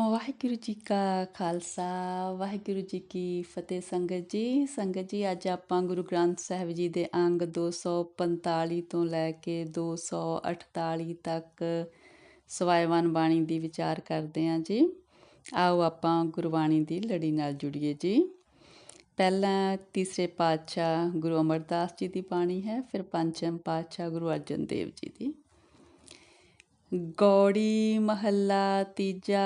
ਵਾਹਿਗੁਰੂ ਜੀ ਕਾ ਖਾਲਸਾ, ਵਾਹਿਗੁਰੂ ਜੀ ਕੀ ਫਤਿਹ ਸੰਗਤ ਜੀ। ਸੰਗਤ ਜੀ, ਅੱਜ ਆਪਾਂ ਗੁਰੂ ਗ੍ਰੰਥ ਸਾਹਿਬ ਜੀ ਦੇ ਅੰਗ 245 ਤੋਂ ਲੈ ਕੇ 248 ਤੱਕ ਸਵਾਇਵਾਨ ਬਾਣੀ ਦੀ ਵਿਚਾਰ ਕਰਦੇ ਹਾਂ ਜੀ। ਆਓ ਆਪਾਂ ਗੁਰਬਾਣੀ ਦੀ ਲੜੀ ਨਾਲ ਜੁੜੀਏ ਜੀ। ਪਹਿਲਾਂ ਤੀਸਰੇ ਪਾਤਸ਼ਾਹ ਗੁਰੂ ਅਮਰਦਾਸ ਜੀ ਦੀ ਬਾਣੀ ਹੈ, ਫਿਰ ਪੰਜਮ ਪਾਤਸ਼ਾਹ ਗੁਰੂ ਅਰਜਨ ਦੇਵ ਜੀ ਦੀ। ਗੌੜੀ ਮਹੱਲਾ ਤੀਜਾ,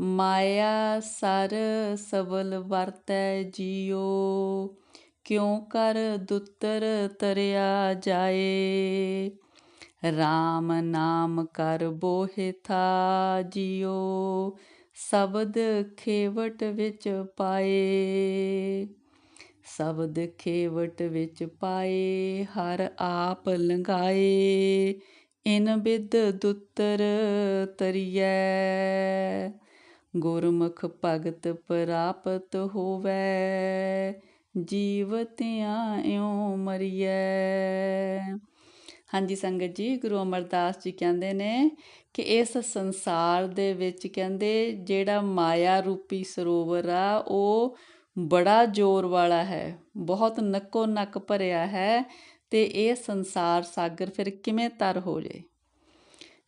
ਮਾਇਆ ਸਰ ਸਬਲ ਵਰਤੈ ਜੀਓ, ਕਿਉ ਕਰ ਦੁੱਤਰ ਤਰਿਆ ਜਾਏ? RAM ਨਾਮ ਕਰ ਬੋਹਿ ਥਾ ਜੀਓ, ਸ਼ਬਦ ਖੇਵਟ ਵਿੱਚ ਪਾਏ। ਸ਼ਬਦ ਖੇਵਟ ਵਿੱਚ ਪਾਏ, ਹਰ ਆਪ ਲੰਘਾਏ। ਇਨ ਬਿਦ ਦੁੱਤਰ ਤਰੀਐ, ਗੁਰਮੁਖ ਭਗਤ ਪ੍ਰਾਪਤ ਹੋਵੇ ਜੀਵਤਿਆਂ ਇਉ ਮਰੀਐ। ਹਾਂਜੀ ਸੰਗਤ ਜੀ, ਗੁਰੂ ਅਮਰਦਾਸ ਜੀ ਕਹਿੰਦੇ ਨੇ ਕਿ ਇਸ ਸੰਸਾਰ ਦੇ ਵਿੱਚ ਕਹਿੰਦੇ ਜਿਹੜਾ ਮਾਇਆ ਰੂਪੀ ਸਰੋਵਰ ਆ, ਉਹ ਬੜਾ ਜ਼ੋਰ ਵਾਲਾ ਹੈ, ਬਹੁਤ ਨੱਕੋ ਨੱਕ ਭਰਿਆ ਹੈ। ਤੇ ਇਹ ਸੰਸਾਰ ਸਾਗਰ ਫਿਰ ਕਿਵੇਂ ਤਰ ਹੋ ਜੇ?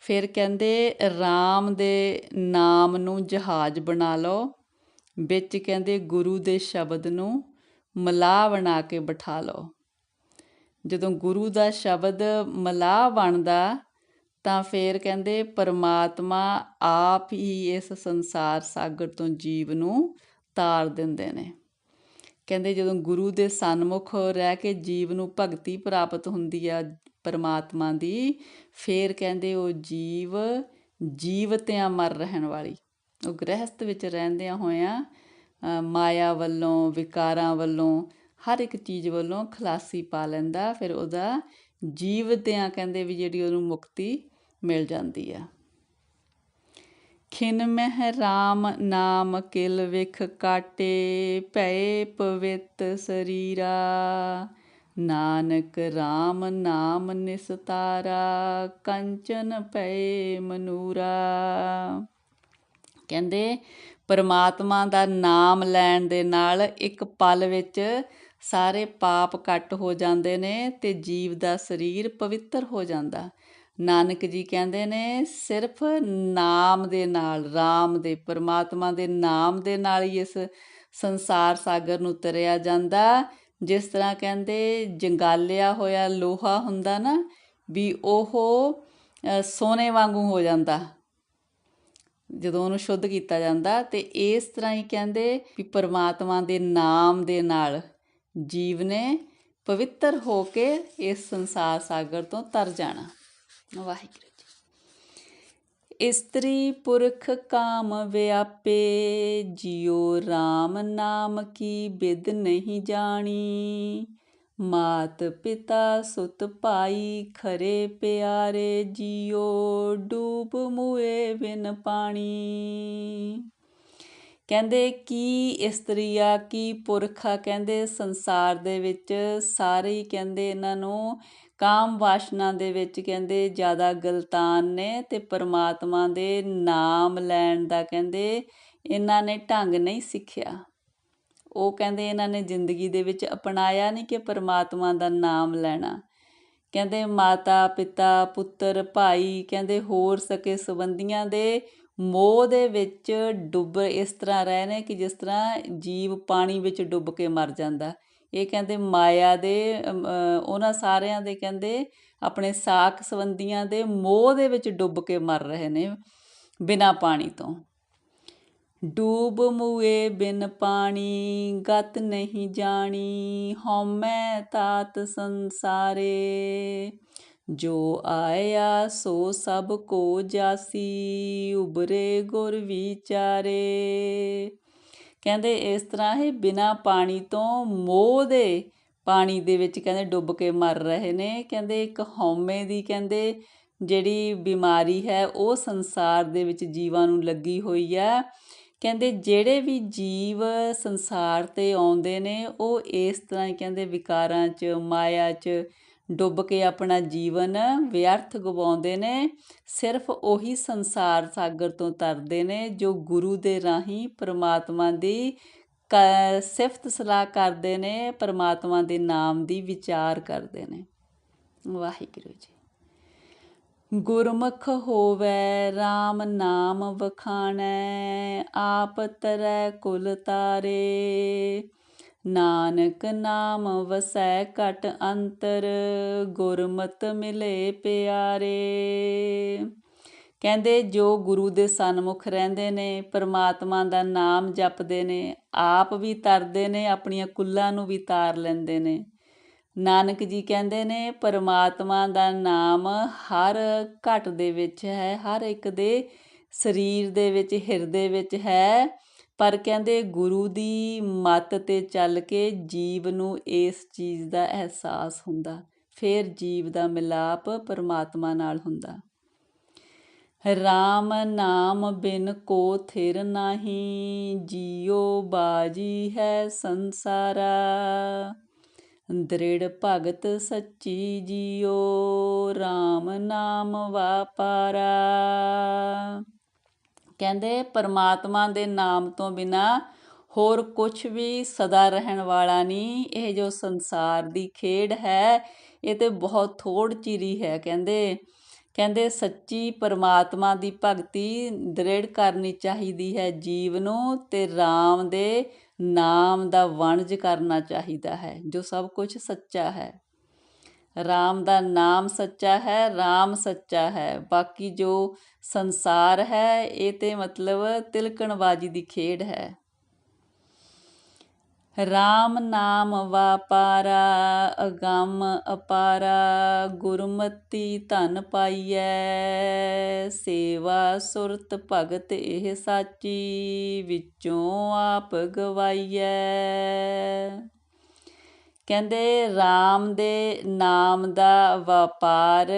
ਫਿਰ ਕਹਿੰਦੇ RAM ਦੇ ਨਾਮ ਨੂੰ ਜਹਾਜ਼ ਬਣਾ ਲਓ, ਵਿੱਚ ਕਹਿੰਦੇ ਗੁਰੂ ਦੇ ਸ਼ਬਦ ਨੂੰ ਮਲਾਹ ਬਣਾ ਕੇ ਬਿਠਾ ਲਓ। ਜਦੋਂ ਗੁਰੂ ਦਾ ਸ਼ਬਦ ਮਲਾਹ ਬਣਦਾ, ਤਾਂ ਫਿਰ ਕਹਿੰਦੇ ਪਰਮਾਤਮਾ ਆਪ ਹੀ ਇਸ ਸੰਸਾਰ ਸਾਗਰ ਤੋਂ ਜੀਵ ਨੂੰ ਤਾਰ ਦਿੰਦੇ ਨੇ। ਕਹਿੰਦੇ ਜਦੋਂ ਗੁਰੂ ਦੇ ਸਨਮੁਖ ਰਹਿ ਕੇ ਜੀਵ ਨੂੰ ਭਗਤੀ ਪ੍ਰਾਪਤ ਹੁੰਦੀ ਆ ਪਰਮਾਤਮਾ ਦੀ, ਫੇਰ ਕਹਿੰਦੇ ਉਹ ਜੀਵ ਜੀਵਤਿਆਂ ਮਰ ਰਹਿਣ ਵਾਲੀ। ਉਹ ਗ੍ਰਹਿਸਥ ਵਿੱਚ ਰਹਿੰਦਿਆਂ ਹੋਇਆਂ ਮਾਇਆ ਵੱਲੋਂ, ਵਿਕਾਰਾਂ ਵੱਲੋਂ, ਹਰ ਇੱਕ ਚੀਜ਼ ਵੱਲੋਂ ਖਲਾਸੀ ਪਾ ਲੈਂਦਾ, ਫਿਰ ਉਹਦਾ ਜੀਵਤਿਆਂ ਕਹਿੰਦੇ ਵੀ ਜਿਹੜੀ ਉਹਨੂੰ ਮੁਕਤੀ ਮਿਲ ਜਾਂਦੀ ਆ। ਖਿਨ ਮਹਿ ਰਾਮ ਨਾਮ ਕਿਲ ਵਿਖ ਕਾਟੇ ਭੈ ਪਵਿੱਤ ਸਰੀਰਾ। ਨਾਨਕ RAM ਨਾਮ ਨਿਸਤਾਰਾ ਕੰਚਨ ਭੈ ਮਨੂਰਾ। ਕਹਿੰਦੇ, ਪਰਮਾਤਮਾ ਦਾ ਨਾਮ ਲੈਣ ਦੇ ਨਾਲ ਇੱਕ ਪਲ ਵਿੱਚ ਸਾਰੇ ਪਾਪ ਕੱਟ ਹੋ ਜਾਂਦੇ ਨੇ ਤੇ ਜੀਵ ਦਾ ਸਰੀਰ ਪਵਿੱਤਰ ਹੋ ਜਾਂਦਾ। ਨਾਨਕ ਜੀ ਕਹਿੰਦੇ ਨੇ, ਸਿਰਫ ਨਾਮ ਦੇ ਨਾਲ RAM ਦੇ, ਪਰਮਾਤਮਾ ਦੇ ਨਾਮ ਦੇ ਨਾਲ ਹੀ ਇਸ ਸੰਸਾਰ ਸਾਗਰ ਨੂੰ ਤਰਿਆ ਜਾਂਦਾ। ਜਿਸ ਤਰ੍ਹਾਂ ਕਹਿੰਦੇ, ਜੰਗਾਲਿਆ ਹੋਇਆ ਲੋਹਾ ਹੁੰਦਾ ਨਾ, ਵੀ ਉਹ ਸੋਨੇ ਵਾਂਗੂ ਹੋ ਜਾਂਦਾ। ਜਦੋਂ ਉਹਨੂੰ ਸ਼ੁੱਧ ਕੀਤਾ ਜਾਂਦਾ ਤੇ ਇਸ ਤਰ੍ਹਾਂ ਹੀ ਕਹਿੰਦੇ ਵੀ ਪਰਮਾਤਮਾ ਦੇ ਨਾਮ ਦੇ ਨਾਲ ਜੀਵ ਨੇ ਪਵਿੱਤਰ ਹੋ ਕੇ ਇਸ ਸੰਸਾਰ ਸਾਗਰ ਤੋਂ ਤਰ ਜਾਣਾ। ਵਾਹਿਗੁਰੂ ਜੀ। ਇਸਤਰੀ ਪੁਰਖ ਕਾਮ ਵਿਆਪੇ, ਜਿਉ RAM ਨਾਮ ਕੀ ਬਿਦ ਨਹੀਂ ਜਾਣੀ। ਮਾਤ ਪਿਤਾ ਸੁਤ ਭਾਈ ਖਰੇ ਪਿਆਰੇ ਜਿਉ ਡੂਬ ਮੁਏ ਬਿਨ ਪਾਣੀ। ਕਹਿੰਦੇ ਕੀ ਇਸਤਰੀ ਆ ਕੀ ਪੁਰਖ? ਆ ਕਹਿੰਦੇ ਸੰਸਾਰ ਦੇ ਵਿੱਚ ਸਾਰੇ ਕਹਿੰਦੇ ਇਹਨਾਂ ਨੂੰ ਕਾਮ ਵਾਸ਼ਨਾ ਦੇ ਵਿੱਚ ਕਹਿੰਦੇ ਜ਼ਿਆਦਾ ਗਲਤਾਨ ਨੇ ਤੇ ਪਰਮਾਤਮਾ ਦੇ ਨਾਮ ਲੈਣ ਦਾ ਕਹਿੰਦੇ ਇਹਨਾਂ ਨੇ ਢੰਗ ਨਹੀਂ ਸਿੱਖਿਆ। ਉਹ ਕਹਿੰਦੇ ਇਹਨਾਂ ਨੇ ਜ਼ਿੰਦਗੀ ਦੇ ਵਿੱਚ ਅਪਣਾਇਆ ਨਹੀਂ ਕਿ ਪਰਮਾਤਮਾ ਦਾ ਨਾਮ ਲੈਣਾ। ਕਹਿੰਦੇ ਮਾਤਾ, ਪਿਤਾ, ਪੁੱਤਰ, ਭਾਈ ਕਹਿੰਦੇ ਹੋਰ ਸਕੇ ਸਬੰਧੀਆਂ ਦੇ ਮੋਹ ਦੇ ਵਿੱਚ ਡੁੱਬ ਇਸ ਤਰ੍ਹਾਂ ਰਹੇ ਨੇ ਕਿ ਜਿਸ ਤਰ੍ਹਾਂ ਜੀਵ ਪਾਣੀ ਵਿੱਚ ਡੁੱਬ ਕੇ ਮਰ ਜਾਂਦਾ। ਇਹ ਕਹਿੰਦੇ ਮਾਇਆ ਦੇ ਉਹਨਾਂ ਸਾਰਿਆਂ ਦੇ ਕਹਿੰਦੇ ਆਪਣੇ ਸਾਕ ਸੰਬੰਧੀਆਂ ਦੇ ਮੋਹ ਦੇ ਵਿੱਚ ਡੁੱਬ ਕੇ ਮਰ ਰਹੇ ਨੇ ਬਿਨਾ ਪਾਣੀ ਤੋਂ। ਡੂਬ ਮੂਏ ਬਿਨ ਪਾਣੀ, ਗਤ ਨਹੀਂ ਜਾਣੀ ਹਉਮੈ ਤਾਤ ਸੰਸਾਰੇ। ਜੋ ਆਇਆ ਸੋ ਸਭ ਕੋ ਜਾਸੀ ਉਬਰੇ ਗੁਰ ਵਿਚਾਰੇ। ਕਹਿੰਦੇ ਇਸ ਤਰ੍ਹਾਂ ਹੀ ਬਿਨਾਂ ਪਾਣੀ ਤੋਂ ਮੋਹ ਦੇ ਪਾਣੀ ਦੇ ਵਿੱਚ ਕਹਿੰਦੇ ਡੁੱਬ ਕੇ ਮਰ ਰਹੇ ਨੇ। ਕਹਿੰਦੇ ਇੱਕ ਹਉਮੈ ਦੀ ਕਹਿੰਦੇ ਜਿਹੜੀ ਬਿਮਾਰੀ ਹੈ, ਉਹ ਸੰਸਾਰ ਦੇ ਵਿੱਚ ਜੀਵਾਂ ਨੂੰ ਲੱਗੀ ਹੋਈ ਹੈ। ਕਹਿੰਦੇ ਜਿਹੜੇ ਵੀ ਜੀਵ ਸੰਸਾਰ ਤੇ ਆਉਂਦੇ ਨੇ, ਉਹ ਇਸ ਤਰ੍ਹਾਂ ਹੀ ਕਹਿੰਦੇ ਵਿਕਾਰਾਂ 'ਚ, ਮਾਇਆ 'ਚ ਡੁੱਬ ਕੇ ਆਪਣਾ ਜੀਵਨ ਵਿਅਰਥ ਗਵਾਉਂਦੇ ਨੇ, ਸਿਰਫ ਉਹੀ ਸੰਸਾਰ ਸਾਗਰ ਤੋਂ ਤਰਦੇ ਨੇ ਜੋ ਗੁਰੂ ਦੇ ਰਾਹੀਂ ਪਰਮਾਤਮਾ ਦੀ ਸਿਫਤ ਸਲਾਹ ਕਰਦੇ ਨੇ, ਪਰਮਾਤਮਾ ਦੇ ਨਾਮ ਦੀ ਵਿਚਾਰ ਕਰਦੇ ਨੇ। ਵਾਹਿਗੁਰੂ ਜੀ। ਗੁਰਮੁਖ ਹੋਵੇ RAM ਨਾਮ ਵਖਾਣੈ, ਆਪ ਤਰੈ ਕੁਲ ਤਾਰੇ। ਨਾਨਕ ਨਾਮ ਵਸੈ ਘਟ ਅੰਤਰ, ਗੁਰਮਤ ਮਿਲੇ ਪਿਆਰੇ। ਕਹਿੰਦੇ, ਜੋ ਗੁਰੂ ਦੇ ਸਨਮੁਖ ਰਹਿੰਦੇ ਨੇ, ਪਰਮਾਤਮਾ ਦਾ ਨਾਮ ਜਪਦੇ ਨੇ, ਆਪ ਵੀ ਤਰਦੇ ਨੇ, ਆਪਣੀਆਂ ਕੁੱਲਾਂ ਨੂੰ ਵੀ ਤਾਰ ਲੈਂਦੇ ਨੇ। ਨਾਨਕ ਜੀ ਕਹਿੰਦੇ ਨੇ, ਪਰਮਾਤਮਾ ਦਾ ਨਾਮ ਹਰ ਘਟ ਦੇ ਵਿੱਚ ਹੈ, ਹਰ ਇੱਕ ਦੇ ਸਰੀਰ ਦੇ ਵਿੱਚ, ਹਿਰਦੇ ਵਿੱਚ ਹੈ। ਪਰ ਕਹਿੰਦੇ ਗੁਰੂ ਦੀ ਮੱਤ ਤੇ ਚੱਲ ਕੇ ਜੀਵ ਨੂੰ ਇਸ ਚੀਜ਼ ਦਾ ਅਹਿਸਾਸ ਹੁੰਦਾ, ਫਿਰ ਜੀਵ ਦਾ ਮਿਲਾਪ ਪਰਮਾਤਮਾ ਨਾਲ ਹੁੰਦਾ। RAM ਨਾਮ ਬਿਨ ਕੋ ਥਿਰ ਨਹੀਂ, ਜੀਉ ਬਾਜੀ ਹੈ ਸੰਸਾਰਾ। ਦ੍ਰਿੜ ਭਗਤ ਸੱਚੀ ਜੀਉ RAM ਨਾਮ ਵਾਪਾਰਾ। ਕਹਿੰਦੇ ਪਰਮਾਤਮਾ ਦੇ ਨਾਮ ਤੋਂ ਬਿਨਾ ਹੋਰ ਕੁਝ ਵੀ ਸਦਾ ਰਹਿਣ ਵਾਲਾ ਨਹੀਂ। ਇਹ ਜੋ ਸੰਸਾਰ ਦੀ ਖੇਡ ਹੈ, ਇਹ ਤੇ ਬਹੁਤ ਥੋੜ ਚਿਰੀ ਹੈ ਕਹਿੰਦੇ। ਕਹਿੰਦੇ ਸੱਚੀ ਪਰਮਾਤਮਾ ਦੀ ਭਗਤੀ ਦ੍ਰਿੜ ਕਰਨੀ ਚਾਹੀਦੀ ਹੈ ਜੀਵ ਨੂੰ ਤੇ RAM ਦੇ ਨਾਮ ਦਾ ਵਣਜ ਕਰਨਾ ਚਾਹੀਦਾ ਹੈ, ਜੋ ਸਭ ਕੁਝ ਸੱਚਾ ਹੈ। RAM ਦਾ ਨਾਮ ਸੱਚਾ ਹੈ RAM ਸੱਚਾ ਹੈ, ਬਾਕੀ ਜੋ ਸੰਸਾਰ ਹੈ, ਇਹ ਤੇ ਮਤਲਬ ਤਿਲਕਣਬਾਜੀ ਦੀ ਖੇਡ ਹੈ। RAM ਨਾਮ ਵਾਪਾਰਾ, ਅਗੰਮ ਅਪਾਰਾ, ਗੁਰਮਤੀ ਧਨ ਪਾਈਐ, ਸੇਵਾ ਸੁਰਤ ਭਗਤ ਇਹ ਸਾਚੀ, ਵਿੱਚੋਂ ਆਪ ਗਵਾਈਐ। ਕਹਿੰਦੇ RAM ਦੇ ਨਾਮ ਦਾ ਵਪਾਰ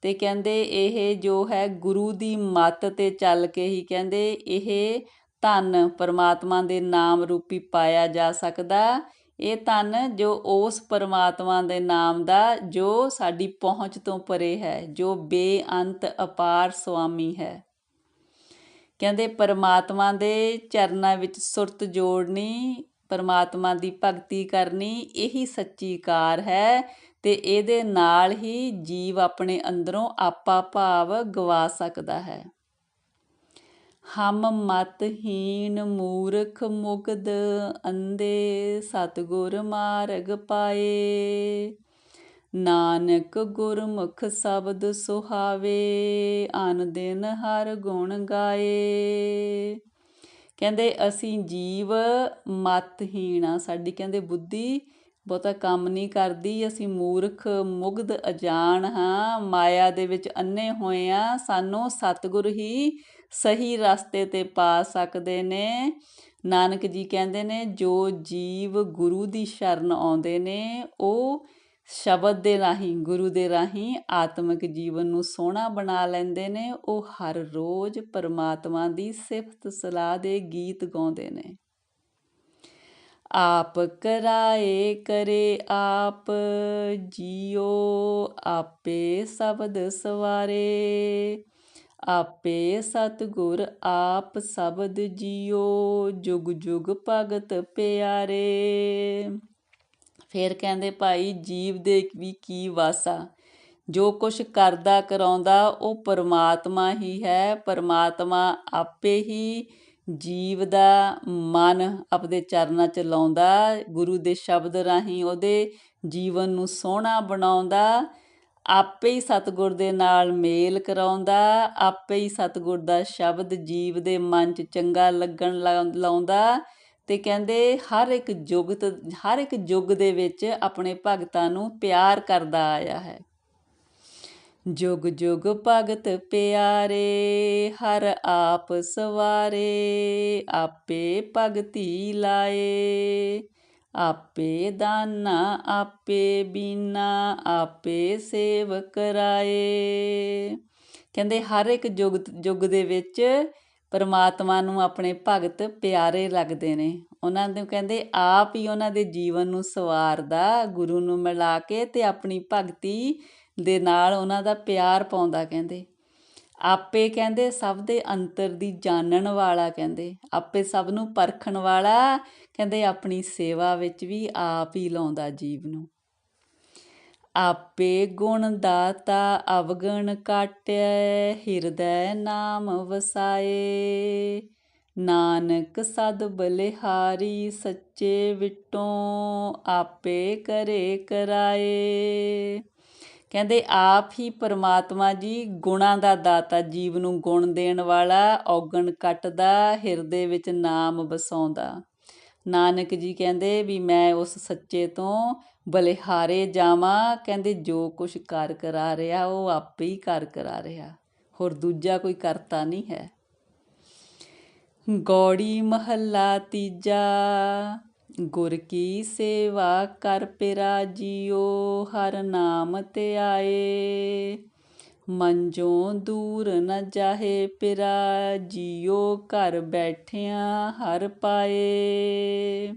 ਤੇ ਕਹਿੰਦੇ ਇਹ ਜੋ ਹੈ ਗੁਰੂ ਦੀ ਮੱਤ ਤੇ ਚੱਲ ਕੇ ਹੀ ਕਹਿੰਦੇ ਇਹ ਧਨ ਪਰਮਾਤਮਾ ਦੇ ਨਾਮ ਰੂਪੀ ਪਾਇਆ ਜਾ ਸਕਦਾ। ਇਹ ਧਨ ਜੋ ਉਸ ਪਰਮਾਤਮਾ ਦੇ ਨਾਮ ਦਾ ਜੋ ਸਾਡੀ ਪਹੁੰਚ ਤੋਂ ਪਰੇ ਹੈ, ਜੋ ਬੇਅੰਤ ਅਪਾਰ ਸੁਆਮੀ ਹੈ। ਕਹਿੰਦੇ ਪਰਮਾਤਮਾ ਦੇ ਚਰਨਾਂ ਵਿੱਚ ਸੁਰਤ ਜੋੜਨੀ, ਪਰਮਾਤਮਾ ਦੀ ਭਗਤੀ ਕਰਨੀ, ਇਹੀ ਸੱਚੀ ਕਾਰ ਹੈ। ਤੇ ਇਹਦੇ ਨਾਲ ਹੀ ਜੀਵ ਆਪਣੇ ਅੰਦਰੋਂ ਆਪਾ ਭਾਵ ਗਵਾ ਸਕਦਾ ਹੈ। ਹਮ ਮਤਹੀਨ ਮੂਰਖ ਮੁਗਦ ਅੰਦੇ ਸਤਗੁਰ ਮਾਰਗ ਪਾਏ। ਨਾਨਕ ਗੁਰਮੁਖ ਸ਼ਬਦ ਸੁਹਾਵੇ, ਅਨ ਦਿਨ ਹਰ ਗੁਣ ਗਾਏ। ਕਹਿੰਦੇ ਅਸੀਂ ਜੀਵ ਮਤਹੀਣ ਆ, ਸਾਡੀ ਕਹਿੰਦੇ ਬੁੱਧੀ ਬਹੁਤਾ ਕੰਮ ਨਹੀਂ ਕਰਦੀ, ਅਸੀਂ ਮੂਰਖ, ਮੁਗਧ, ਅਜਾਣ ਹਾਂ। ਮਾਇਆ ਦੇ ਵਿੱਚ ਅੰਨੇ ਹੋਏ ਆ, ਸਾਨੂੰ ਸਤਿਗੁਰ ਹੀ ਸਹੀ ਰਸਤੇ ਤੇ ਪਾ ਸਕਦੇ ਨੇ। ਨਾਨਕ ਜੀ ਕਹਿੰਦੇ ਨੇ, ਜੋ ਜੀਵ ਗੁਰੂ ਦੀ ਸ਼ਰਨ ਆਉਂਦੇ ਨੇ, ਉਹ ਸ਼ਬਦ ਦੇ ਰਾਹੀਂ, ਗੁਰੂ ਦੇ ਰਾਹੀਂ ਆਤਮਿਕ ਜੀਵਨ ਨੂੰ ਸੋਹਣਾ ਬਣਾ ਲੈਂਦੇ ਨੇ। ਉਹ ਹਰ ਰੋਜ਼ ਪਰਮਾਤਮਾ ਦੀ ਸਿਫਤ ਸਲਾਹ ਦੇ ਗੀਤ ਗਾਉਂਦੇ ਨੇ। ਆਪ ਕਰਾਏ ਕਰੇ ਆਪ, ਜੀਓ ਆਪੇ ਸ਼ਬਦ ਸਵਾਰੇ। ਆਪੇ ਸਤਗੁਰ ਆਪ ਸ਼ਬਦ ਜੀਓ, ਜੁਗ ਜੁਗ ਭਗਤ ਪਿਆਰੇ। ਫਿਰ ਕਹਿੰਦੇ ਭਾਈ, ਜੀਵ ਦੇ ਵੀ ਕੀ ਵਾਸਾ। ਜੋ ਕੁਛ ਕਰਦਾ ਕਰਾਉਂਦਾ, ਉਹ ਪਰਮਾਤਮਾ ਹੀ ਹੈ, ਪਰਮਾਤਮਾ ਆਪੇ ਹੀ ਜੀਵ ਦਾ ਮਨ ਆਪਦੇ ਚਰਨਾਂ 'ਚ ਲਾਉਂਦਾ, ਗੁਰੂ ਦੇ ਸ਼ਬਦ ਰਾਹੀਂ ਉਹਦੇ ਜੀਵਨ ਨੂੰ ਸੋਹਣਾ ਬਣਾਉਂਦਾ, ਆਪੇ ਹੀ ਸਤਗੁਰ ਦੇ ਨਾਲ ਮੇਲ ਕਰਾਉਂਦਾ, ਆਪੇ ਹੀ ਸਤਗੁਰ ਦਾ ਸ਼ਬਦ ਜੀਵ ਦੇ ਮਨ 'ਚ ਚੰਗਾ ਲੱਗਣ ਲਾਉਂਦਾ ਤੇ ਕਹਿੰਦੇ ਹਰ ਇੱਕ ਜੁਗਤ, ਹਰ ਇੱਕ ਯੁੱਗ ਦੇ ਵਿੱਚ ਆਪਣੇ ਭਗਤਾਂ ਨੂੰ ਪਿਆਰ ਕਰਦਾ ਆਇਆ ਹੈ। ਜੁਗ ਜੁਗ ਭਗਤ ਪਿਆਰੇ, ਹਰ ਆਪ ਸਵਾਰੇ, ਆਪੇ ਭਗਤੀ ਲਾਏ। ਆਪੇ ਦਾਨਾ, ਆਪੇ ਬੀਨਾ, ਆਪੇ ਸੇਵ ਕਰਾਏ। ਕਹਿੰਦੇ ਹਰ ਇੱਕ ਯੁਗ ਯੁਗ ਦੇ ਵਿੱਚ ਪਰਮਾਤਮਾ ਨੂੰ ਆਪਣੇ ਭਗਤ ਪਿਆਰੇ ਲੱਗਦੇ ਨੇ। ਉਹਨਾਂ ਨੂੰ ਕਹਿੰਦੇ ਆਪ ਹੀ ਉਹਨਾਂ ਦੇ ਜੀਵਨ ਨੂੰ ਸਵਾਰਦਾ, ਗੁਰੂ ਨੂੰ ਮਿਲਾ ਕੇ ਤੇ ਆਪਣੀ ਭਗਤੀ ਦੇ ਨਾਲ ਉਹਨਾਂ ਦਾ ਪਿਆਰ ਪਾਉਂਦਾ ਕਹਿੰਦੇ। ਆਪੇ ਕਹਿੰਦੇ ਸਭ ਦੇ ਅੰਤਰ ਦੀ ਜਾਣਨ ਵਾਲਾ ਕਹਿੰਦੇ। ਆਪੇ ਸਭ ਨੂੰ ਪਰਖਣ ਵਾਲਾ ਕਹਿੰਦੇ ਆਪਣੀ ਸੇਵਾ ਵਿੱਚ ਵੀ ਆਪ ਹੀ ਲਾਉਂਦਾ ਜੀਵ ਨੂੰ। ਆਪੇ ਗੁਣ ਦਾਤਾ ਅਵਗਣ ਕਾਟਿਐ ਹਿਰਦੈ ਨਾਮ ਵਸਾਏ। ਨਾਨਕ ਸਦ ਬਲਿਹਾਰੀ ਸੱਚੇ ਵਿਟੋਂ ਆਪੇ ਕਰੇ ਕਰਾਏ। ਕਹਿੰਦੇ ਆਪ ਹੀ ਪਰਮਾਤਮਾ ਜੀ ਗੁਣਾਂ ਦਾ ਦਾਤਾ, ਜੀਵ ਨੂੰ ਗੁਣ ਦੇਣ ਵਾਲਾ, ਔਗਣ ਕੱਟਦਾ, ਹਿਰਦੇ ਵਿੱਚ ਨਾਮ ਵਸਾਉਂਦਾ। ਨਾਨਕ ਜੀ ਕਹਿੰਦੇ ਵੀ ਮੈਂ ਉਸ ਸੱਚੇ ਤੋਂ ਬਲਿਹਾਰੇ ਜਾਵਾਂ, ਕਹਿੰਦੇ ਜੋ ਕੁਛ ਕਰ ਕਰਾ ਰਿਹਾ, ਉਹ ਆਪੇ ਹੀ ਕਰ ਕਰਾ ਰਿਹਾ। ਹੋਰ ਦੂਜਾ ਕੋਈ ਕਰਤਾ ਨਹੀਂ ਹੈ। ਗੌੜੀ ਮਹੱਲਾ ਤੀਜਾ। ਗੁਰ ਕੀ ਸੇਵਾ ਕਰ ਪਿਰਾ ਜੀਓ ਹਰ ਨਾਮ ਤੇ ਆਏ। ਮੰਜੋਂ ਦੂਰ ਨ ਜਾਹੇ ਪਿਰਾ ਜੀਓ ਘਰ ਬੈਠਿਆਂ ਹਰ ਪਾਏ।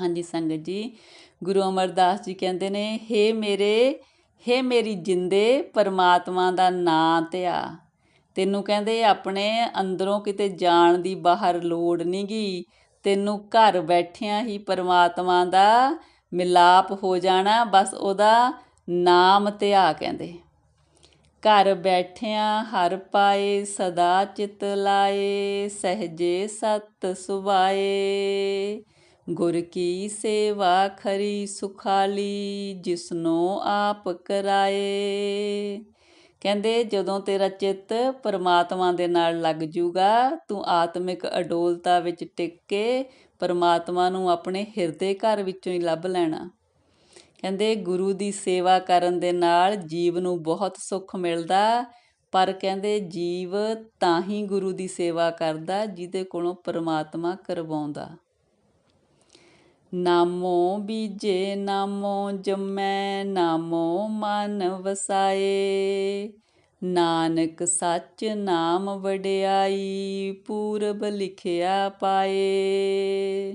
ਹਾਂਜੀ ਸੰਗਤ ਜੀ, ਗੁਰੂ ਅਮਰਦਾਸ ਜੀ ਕਹਿੰਦੇ ਨੇ, ਹੇ ਮੇਰੇ, ਹੇ ਮੇਰੀ ਜਿੰਦੇ, ਪਰਮਾਤਮਾ ਦਾ ਨਾਂ ਧਿਆ ਤੈਨੂੰ ਕਹਿੰਦੇ, ਆਪਣੇ ਅੰਦਰੋਂ ਕਿਤੇ ਜਾਣ ਦੀ ਬਾਹਰ ਲੋੜ ਨਹੀਂ ਗਈ ਤੈਨੂੰ ਘਰ ਬੈਠਿਆਂ ਹੀ ਪਰਮਾਤਮਾ ਦਾ ਮਿਲਾਪ ਹੋ ਜਾਣਾ, ਬਸ ਉਹਦਾ ਨਾਮ ਧਿਆ ਕਹਿੰਦੇ। ਘਰ ਬੈਠਿਆਂ ਹਰ ਪਾਏ ਸਦਾ ਚਿਤ ਲਾਏ, ਸਹਜੇ ਸਤ ਸੁਭਾਏ। ਗੁਰ ਕੀ ਸੇਵਾ ਖਰੀ ਸੁਖਾਲੀ, ਜਿਸਨੋ ਆਪ ਕਰਾਏ। ਕਹਿੰਦੇ, ਜਦੋਂ ਤੇਰਾ ਚਿੱਤ ਪਰਮਾਤਮਾ ਦੇ ਨਾਲ ਲੱਗ ਜੂਗਾ, ਤੂੰ ਆਤਮਿਕ ਅਡੋਲਤਾ ਵਿੱਚ ਟਿਕ ਕੇ ਪਰਮਾਤਮਾ ਨੂੰ ਆਪਣੇ ਹਿਰਦੇ ਘਰ ਵਿੱਚੋਂ ਹੀ ਲੱਭ ਲੈਣਾ। ਕਹਿੰਦੇ, ਗੁਰੂ ਦੀ ਸੇਵਾ ਕਰਨ ਦੇ ਨਾਲ ਜੀਵ ਨੂੰ ਬਹੁਤ ਸੁੱਖ ਮਿਲਦਾ, ਪਰ ਕਹਿੰਦੇ, ਜੀਵ ਤਾਂ ਹੀ ਗੁਰੂ ਦੀ ਸੇਵਾ ਕਰਦਾ, ਜਿਹਦੇ ਕੋਲੋਂ ਪਰਮਾਤਮਾ ਕਰਵਾਉਂਦਾ। ਨਾਮੋ ਬੀਜੇ, ਨਾਮੋ ਜੰਮੈ, ਨਾਮੋ ਮਨ ਵਸਾਏ। ਨਾਨਕ ਸੱਚ ਨਾਮ ਵਡਿਆਈ, ਪੂਰਬ ਲਿਖਿਆ ਪਾਏ।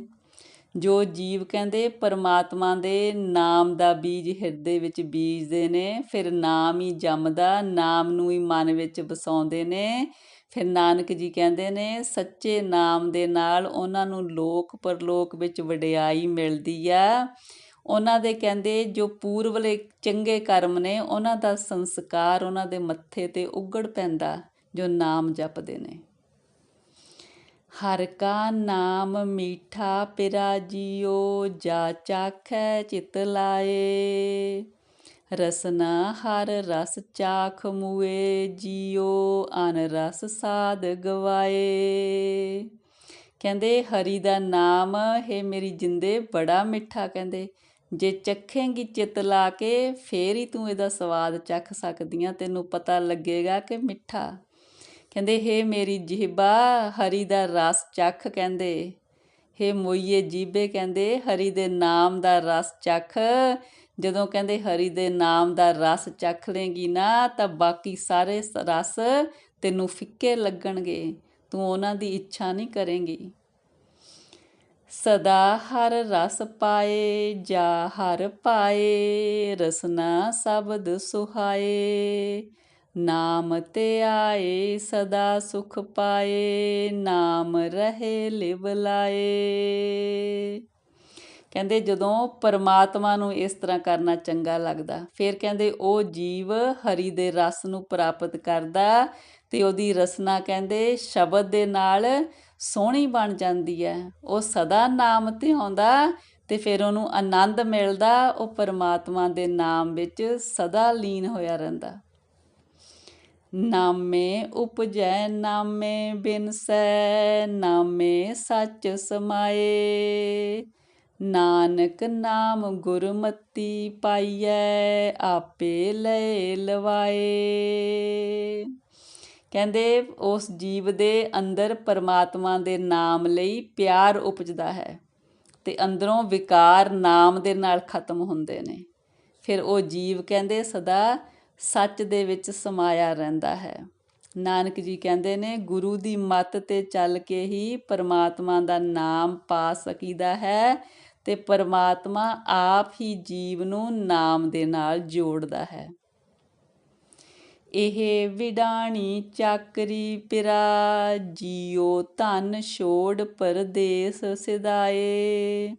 ਜੋ ਜੀਵ ਕਹਿੰਦੇ, ਪਰਮਾਤਮਾ ਦੇ ਨਾਮ ਦਾ ਬੀਜ ਹਿਰਦੇ ਵਿੱਚ ਬੀਜਦੇ ਨੇ, ਫਿਰ ਨਾਮ ਹੀ ਜੰਮਦਾ, ਨਾਮ ਨੂੰ ਹੀ ਮਨ ਵਿੱਚ ਵਸਾਉਂਦੇ ਨੇ। ਫਿਰ ਨਾਨਕ ਜੀ ਕਹਿੰਦੇ ਨੇ, ਸੱਚੇ ਨਾਮ ਦੇ ਨਾਲ ਉਹਨਾਂ ਨੂੰ ਲੋਕ ਪਰਲੋਕ ਵਿੱਚ ਵਡਿਆਈ ਮਿਲਦੀ ਆ। ਉਹਨਾਂ ਦੇ ਕਹਿੰਦੇ, ਜੋ ਪੂਰਵਲੇ ਚੰਗੇ ਕਰਮ ਨੇ, ਉਹਨਾਂ ਦਾ ਸੰਸਕਾਰ ਉਹਨਾਂ ਦੇ ਮੱਥੇ ਤੇ ਉਗੜ ਪੈਂਦਾ, ਜੋ ਨਾਮ ਜਪਦੇ ਨੇ। ਹਰ ਕਾ ਨਾਮ ਮੀਠਾ ਪਿਰਾ ਜੀਓ ਜਾ ਚਾਖੈ ਚਿਤ ਲਾਏ। ਰਸਨਾ ਹਰ ਰਸ ਚਾਖ ਮੂਏ, ਜੀਓ ਅਨ ਰਸ ਸਾਧ ਗਵਾਏ। ਕਹਿੰਦੇ, ਹਰੀ ਦਾ ਨਾਮ, ਹੈ ਮੇਰੀ ਜਿੰਦੇ, ਬੜਾ ਮਿੱਠਾ ਕਹਿੰਦੇ। ਜੇ ਚੱਖੇਂਗੀ ਚਿਤ ਲਾ ਕੇ, ਫੇਰ ਹੀ ਤੂੰ ਇਹਦਾ ਸਵਾਦ ਚੱਖ ਸਕਦੀ ਸਕਦੀਆਂ ਤੈਨੂੰ ਪਤਾ ਲੱਗੇਗਾ ਕਿ ਮਿੱਠਾ। ਕਹਿੰਦੇ, ਹੇ ਮੇਰੀ ਜੀਬਾ ਹਰੀ ਦਾ ਰਸ ਚੱਖ ਕਹਿੰਦੇ। ਹੇ ਮੋਈਏ ਜੀਬੇ ਕਹਿੰਦੇ, ਹਰੀ ਦੇ ਨਾਮ ਦਾ ਰਸ ਚੱਖ। ਜਦੋਂ ਕਹਿੰਦੇ ਹਰੀ ਦੇ ਨਾਮ ਦਾ ਰਸ ਚੱਖ ਲੇਗੀ ਨਾ, ਤਾਂ ਬਾਕੀ ਸਾਰੇ ਰਸ ਤੈਨੂੰ ਫਿੱਕੇ ਲੱਗਣਗੇ, ਤੂੰ ਉਹਨਾਂ ਦੀ ਇੱਛਾ ਨਹੀਂ ਕਰੇਂਗੀ। ਸਦਾ ਹਰ ਰਸ ਪਾਏ, ਜਾ ਹਰ ਪਾਏ, ਰਸਨਾ ਸ਼ਬਦ ਸੁਹਾਏ। ਨਾਮ ਤੇ ਆਏ, ਸਦਾ ਸੁਖ ਪਾਏ, ਨਾਮ ਰਹੇ ਲਿਵ ਲਾਏ। ਕਹਿੰਦੇ ਜਦੋਂ ਪਰਮਾਤਮਾ ਨੂੰ ਇਸ ਤਰ੍ਹਾਂ ਕਰਨਾ ਚੰਗਾ ਲੱਗਦਾ, ਫਿਰ ਕਹਿੰਦੇ ਉਹ ਜੀਵ ਹਰੀ ਦੇ ਰਸ ਨੂੰ ਪ੍ਰਾਪਤ ਕਰਦਾ ਤੇ ਉਹਦੀ ਰਸਨਾ ਕਹਿੰਦੇ ਸ਼ਬਦ ਦੇ ਨਾਲ ਸੋਹਣੀ ਬਣ ਜਾਂਦੀ ਹੈ। ਉਹ ਸਦਾ ਨਾਮ ਤੇ ਆਉਂਦਾ ਤੇ ਫਿਰ ਉਹਨੂੰ ਆਨੰਦ ਮਿਲਦਾ, ਉਹ ਪਰਮਾਤਮਾ ਦੇ ਨਾਮ ਵਿੱਚ ਸਦਾ ਲੀਨ ਹੋਇਆ ਰਹਿੰਦਾ। ਨਾਮੇ ਉਪਜੈ, ਨਾਮੇ ਬਿਨਸੈ, ਨਾਮੇ ਸੱਚ ਸਮਾਏ। ਨਾਨਕ ਨਾਮ ਗੁਰਮਤੀ ਪਾਈਐ, ਆਪੇ ਲੈ ਲਵਾਏ। ਕਹਿੰਦੇ ਉਸ ਜੀਵ ਦੇ ਅੰਦਰ ਪਰਮਾਤਮਾ ਦੇ ਨਾਮ ਲਈ ਪਿਆਰ ਉਪਜਦਾ ਹੈ ਤੇ ਅੰਦਰੋਂ ਵਿਕਾਰ ਨਾਮ ਦੇ ਨਾਲ ਖਤਮ ਹੁੰਦੇ ਨੇ। ਫਿਰ ਉਹ ਜੀਵ ਕਹਿੰਦੇ ਸਦਾ ਸੱਚ ਦੇ ਵਿੱਚ ਸਮਾਇਆ ਰਹਿੰਦਾ ਹੈ। ਨਾਨਕ ਜੀ ਕਹਿੰਦੇ ਨੇ, ਗੁਰੂ ਦੀ ਮੱਤ ਤੇ ਚੱਲ ਕੇ ਹੀ ਪਰਮਾਤਮਾ ਦਾ ਨਾਮ ਪਾ ਸਕੀਦਾ ਹੈ ਤੇ ਪਰਮਾਤਮਾ ਆਪ ਹੀ ਜੀਵ ਨੂੰ ਨਾਮ ਦੇ ਨਾਲ ਜੋੜਦਾ ਹੈ। ਇਹ ਵਿਡਾਣੀ ਚਾਕਰੀ ਪਿਰਾ ਜੀਓ ਧਨ ਛੋੜ ਪਰਦੇਸ ਸਿਦਾਏ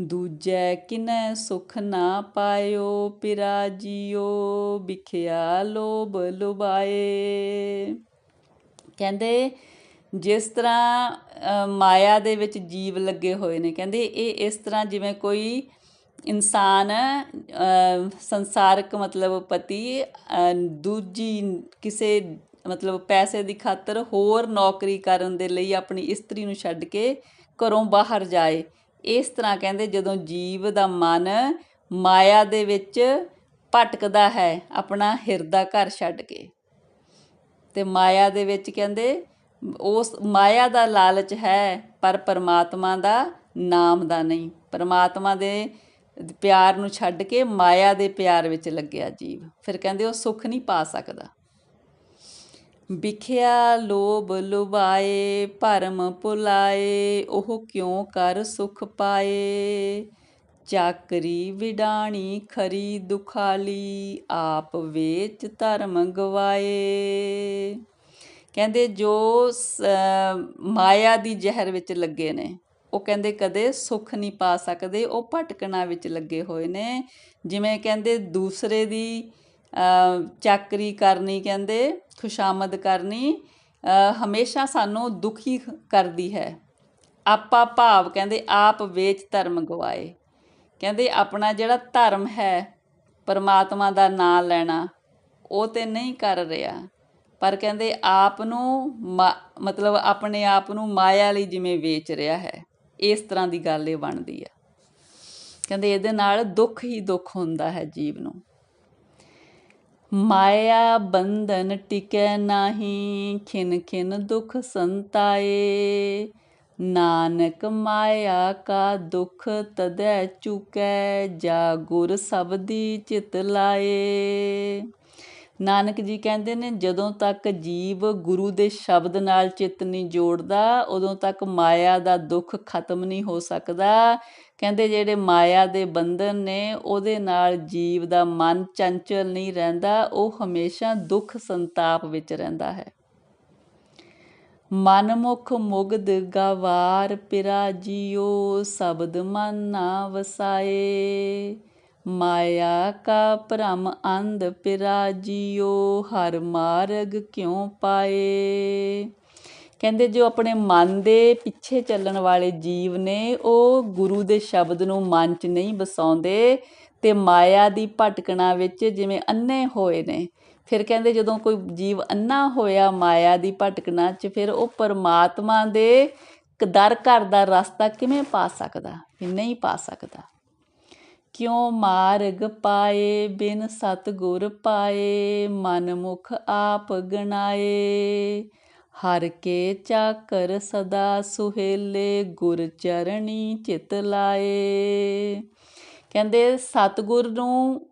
ਦੂਜੈ ਕਿਨੈ ਸੁਖ ਨਾ ਪਾਇਓ ਪਿਰਾ ਜੀਓ ਵਿਖਿਆ ਲੋਭ ਲੁਬਾਏ ਕਹਿੰਦੇ ਜਿਸ ਤਰ੍ਹਾਂ ਮਾਇਆ ਦੇ ਵਿੱਚ ਜੀਵ ਲੱਗੇ ਹੋਏ ਨੇ, ਕਹਿੰਦੇ ਇਹ ਇਸ ਤਰ੍ਹਾਂ ਜਿਵੇਂ ਕੋਈ ਇਨਸਾਨ ਸੰਸਾਰਕ ਮਤਲਬ ਪਤੀ ਦੂਜੀ ਕਿਸੇ ਮਤਲਬ ਪੈਸੇ ਦੀ ਖਾਤਰ ਹੋਰ ਨੌਕਰੀ ਕਰਨ ਦੇ ਲਈ ਆਪਣੀ ਇਸਤਰੀ ਨੂੰ ਛੱਡ ਕੇ ਘਰੋਂ ਬਾਹਰ ਜਾਏ, ਇਸ ਤਰ੍ਹਾਂ ਕਹਿੰਦੇ ਜਦੋਂ ਜੀਵ ਦਾ ਮਨ ਮਾਇਆ ਦੇ ਵਿੱਚ ਭਟਕਦਾ ਹੈ, ਆਪਣਾ ਹਿਰਦਾ ਘਰ ਛੱਡ ਕੇ। ਤੇ ਮਾਇਆ ਦੇ ਵਿੱਚ ਕਹਿੰਦੇ ਉਸ ਮਾਇਆ ਦਾ ਲਾਲਚ ਹੈ, ਪਰ ਪਰਮਾਤਮਾ ਦਾ ਨਾਮ ਦਾ ਨਹੀਂ। ਪਰਮਾਤਮਾ ਦੇ ਪਿਆਰ ਨੂੰ ਛੱਡ ਕੇ ਮਾਇਆ ਦੇ ਪਿਆਰ ਵਿੱਚ ਲੱਗਿਆ ਜੀਵ। ਫਿਰ ਕਹਿੰਦੇ ਉਹ ਸੁੱਖ ਨਹੀਂ ਪਾ ਸਕਦਾ। ਵਿਖਿਆ ਲੋਭ ਲੁਬਾਏ ਭਰਮ ਭੁਲਾਏ, ਉਹ ਕਿਉਂ ਕਰ ਸੁਖ ਪਾਏ? ਚਾਕਰੀ ਵਿਡਾਣੀ, ਖਰੀ ਦੁਖਾਲੀ, ਆਪ ਵੇਚ ਧਰਮ ਗਵਾਏ। ਕਹਿੰਦੇ ਜੋ ਮਾਇਆ ਦੀ ਜ਼ਹਿਰ ਵਿੱਚ ਲੱਗੇ ਨੇ, ਉਹ ਕਹਿੰਦੇ ਕਦੇ ਸੁੱਖ ਨਹੀਂ ਪਾ ਸਕਦੇ, ਉਹ ਭਟਕਣਾ ਵਿੱਚ ਲੱਗੇ ਹੋਏ ਨੇ। ਜਿਵੇਂ ਕਹਿੰਦੇ ਦੂਸਰੇ ਦੀ ਚਾਕਰੀ ਕਰਨੀ ਕਹਿੰਦੇ, ਖੁਸ਼ਾਮਦ ਕਰਨੀ ਹਮੇਸ਼ਾ ਸਾਨੂੰ ਦੁਖੀ ਕਰਦੀ ਹੈ। ਆਪਾ ਭਾਵ ਕਹਿੰਦੇ ਆਪ ਵੇਚ ਧਰਮ ਗਵਾਏ। ਕਹਿੰਦੇ ਆਪਣਾ ਜਿਹੜਾ ਧਰਮ ਹੈ, ਪਰਮਾਤਮਾ ਦਾ ਨਾਮ ਲੈਣਾ, ਉਹ ਤੇ ਨਹੀਂ ਕਰ ਰਿਹਾ। ਪਰ ਕਹਿੰਦੇ ਆਪ ਨੂੰ ਮਾ, ਮਤਲਬ ਆਪਣੇ ਆਪ ਨੂੰ ਮਾਇਆ ਲਈ ਜਿਵੇਂ ਵੇਚ ਰਿਹਾ ਹੈ, ਇਸ ਤਰ੍ਹਾਂ ਦੀ ਗੱਲ ਇਹ ਬਣਦੀ ਆ ਕਹਿੰਦੇ ਇਹਦੇ ਨਾਲ ਦੁੱਖ ਹੀ ਦੁੱਖ ਹੁੰਦਾ ਹੈ ਜੀਵ ਨੂੰ। ਮਾਇਆ ਬੰਧਨ ਟਿਕੈ ਨਾਹੀ, ਖਿਨ ਖਿਨ ਦੁਖ ਸੰਤਾਏ। ਨਾਨਕ ਮਾਇਆ ਕਾ ਦੁਖ ਤਦੈ ਚੁਕੈ, ਜਾ ਗੁਰ ਸਬਦੀ ਚਿਤ ਲਾਏ। ਨਾਨਕ ਜੀ ਕਹਿੰਦੇ ਨੇ, ਜਦੋਂ ਤੱਕ ਜੀਵ ਗੁਰੂ ਦੇ ਸ਼ਬਦ ਨਾਲ ਚਿੱਤ ਨਹੀਂ ਜੋੜਦਾ, ਉਦੋਂ ਤੱਕ ਮਾਇਆ ਦਾ ਦੁੱਖ ਖਤਮ ਨਹੀਂ ਹੋ ਸਕਦਾ। ਕਹਿੰਦੇ ਜਿਹੜੇ ਮਾਇਆ ਦੇ ਬੰਧਨ ਨੇ, ਉਹਦੇ ਨਾਲ ਜੀਵ ਦਾ ਮਨ ਚੰਚਲ ਨਹੀਂ ਰਹਿੰਦਾ, ਉਹ ਹਮੇਸ਼ਾ ਦੁੱਖ ਸੰਤਾਪ ਵਿੱਚ ਰਹਿੰਦਾ ਹੈ। ਮਨਮੁਖ ਮੁਗਦ ਗਵਾਰ, ਪਿਰਾ ਜੀਓ, ਸ਼ਬਦ ਮਨ ਨਾ ਵਸਾਏ। ਮਾਇਆ ਕਾ ਭ੍ਰਮ ਅੰਧ ਪਿਰਾ ਜੀਓ ਹਰ ਮਾਰਗ ਕਿਉ ਪਾਏ? ਕਹਿੰਦੇ ਜੋ ਆਪਣੇ ਮਨ ਦੇ ਪਿੱਛੇ ਚੱਲਣ ਵਾਲੇ ਜੀਵ ਨੇ, ਉਹ ਗੁਰੂ ਦੇ ਸ਼ਬਦ ਨੂੰ ਮਨ 'ਚ ਨਹੀਂ ਬਸਾਉਂਦੇ ਤੇ ਮਾਇਆ ਦੀ ਭਟਕਣਾ ਵਿੱਚ ਜਿਵੇਂ ਅੰਨੇ ਹੋਏ ਨੇ। ਫਿਰ ਕਹਿੰਦੇ ਜਦੋਂ ਕੋਈ ਜੀਵ ਅੰਨਾ ਹੋਇਆ ਮਾਇਆ ਦੀ ਭਟਕਣਾ 'ਚ, ਫਿਰ ਉਹ ਪਰਮਾਤਮਾ ਦੇ ਦਰ ਘਰ ਦਾ ਰਸਤਾ ਕਿਵੇਂ ਪਾ ਸਕਦਾ? ਨਹੀਂ ਪਾ ਸਕਦਾ। ਕਿਉ ਮਾਰਗ ਪਾਏ, ਬਿਨ ਸਤਗੁਰ ਪਾਏ ਮਨ ਮੁਖ ਆਪ ਗਣਾਏ? ਹਰ ਕੇ ਚਾਕਰ ਸਦਾ ਸੁਹੇਲੇ, ਗੁਰ ਚਰਣੀ ਚਿਤ ਲਾਏ। ਕਹਿੰਦੇ ਸਤਗੁਰ ਨੂੰ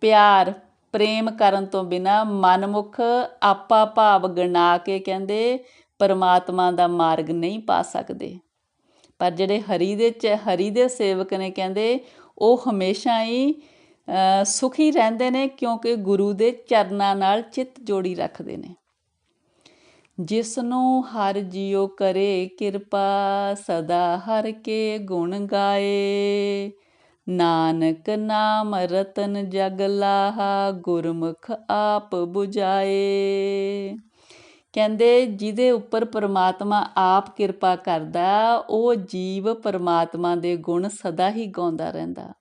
ਪਿਆਰ, ਪ੍ਰੇਮ ਕਰਨ ਤੋਂ ਬਿਨਾ ਮਨਮੁਖ ਆਪਾ ਭਾਵ ਗਣਾ ਕੇ ਕਹਿੰਦੇ ਪਰਮਾਤਮਾ ਦਾ ਮਾਰਗ ਨਹੀਂ ਪਾ ਸਕਦੇ। ਪਰ ਜਿਹੜੇ ਹਰੀ ਦੇ ਚ, ਹਰੀ ਦੇ ਸੇਵਕ ਨੇ ਕਹਿੰਦੇ ਉਹ ਹਮੇਸ਼ਾ ਹੀ ਸੁਖੀ ਰਹਿੰਦੇ ਨੇ ਕਿਉਂਕਿ ਗੁਰੂ ਦੇ ਚਰਨਾਂ ਨਾਲ ਚਿੱਤ ਜੋੜੀ ਰੱਖਦੇ ਨੇ। ਜਿਸ ਨੂੰ ਹਰ ਜਿਉ ਕਰੇ ਕਿਰਪਾ, ਸਦਾ ਹਰ ਕੇ ਗੁਣ ਗਾਏ। ਨਾਨਕ ਨਾਮ ਰਤਨ ਜਗ ਲਾਹਾ, ਗੁਰਮੁਖ ਆਪ 부ਝਾਏ ਕਹਿੰਦੇ ਜਿਹਦੇ ਉੱਪਰ ਪਰਮਾਤਮਾ ਆਪ ਕਿਰਪਾ ਕਰਦਾ, ਉਹ ਜੀਵ ਪਰਮਾਤਮਾ ਦੇ ਗੁਣ ਸਦਾ ਹੀ ਗਾਉਂਦਾ ਰਹਿੰਦਾ।